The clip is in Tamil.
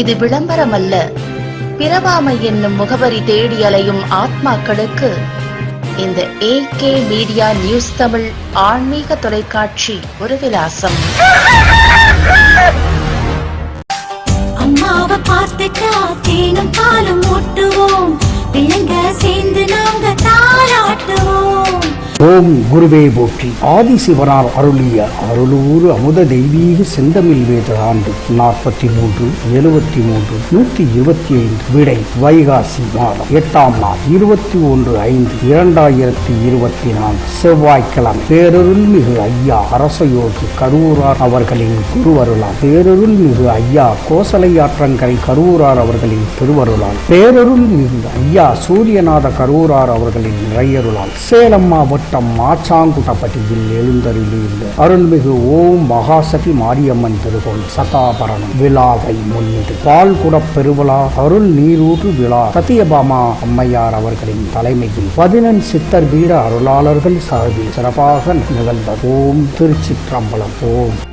இது விளம்பரம் அல்ல பிறவாமை என்னும் முகவரி தேடி அலையும் ஆத்மாக்களுக்கு இந்த ஏகே மீடியா நியூஸ் தமிழ் ஆன்மீக தொலைக்காட்சி ஒரு விலாசம். அம்மாவை பார்த்துக்கா தேனும் பால் ஓம் குருவே போற்றி. ஆதிசிவனார் அருளிய அருளூர் அமுத தெய்வீக செந்தமிழ் வேத ஆண்டு நாற்பத்தி மூன்று எழுபத்தி மூன்று நூற்றி இருபத்தி ஐந்து விடை வைகாசி மாதம் எட்டாம் நாள் இருபத்தி ஒன்று ஐந்து இரண்டாயிரத்தி இருபத்தி நான்கு செவ்வாய்க்கிழமை. பேரருள் மிகு ஐயா அரசயோகி கரூரார் அவர்களின் திருவருளால் பேரருள் மிகு ஐயா கோசலையாற்றங்கரை கரூரார் அவர்களின் திருவருளால் பேரருள்மிகு ஐயா சூரியநாத கரூரார் அவர்களின் இறையருளால் சேலம் மாவட்டம் மாச்சாங்குட்டப்பட்டியில் எழுந்தருளியுள்ள அருள்மிகு ஓம் மகாசதி மாரியம்மன் திருகோள் சதாபரணம் விழாவை முன்னிட்டு பால்குடப் பெருவிழா அருள் நீரூற்று விழா. சத்தியபாமா அம்மையார் அவர்களின் தலைமையில் பதினெண் சித்தர் வீர அருளாளர்கள் சார்பில் சிறப்பாக நிகழ்ந்த ஓம் திருச்சிற்றம்பலம். ஓம்.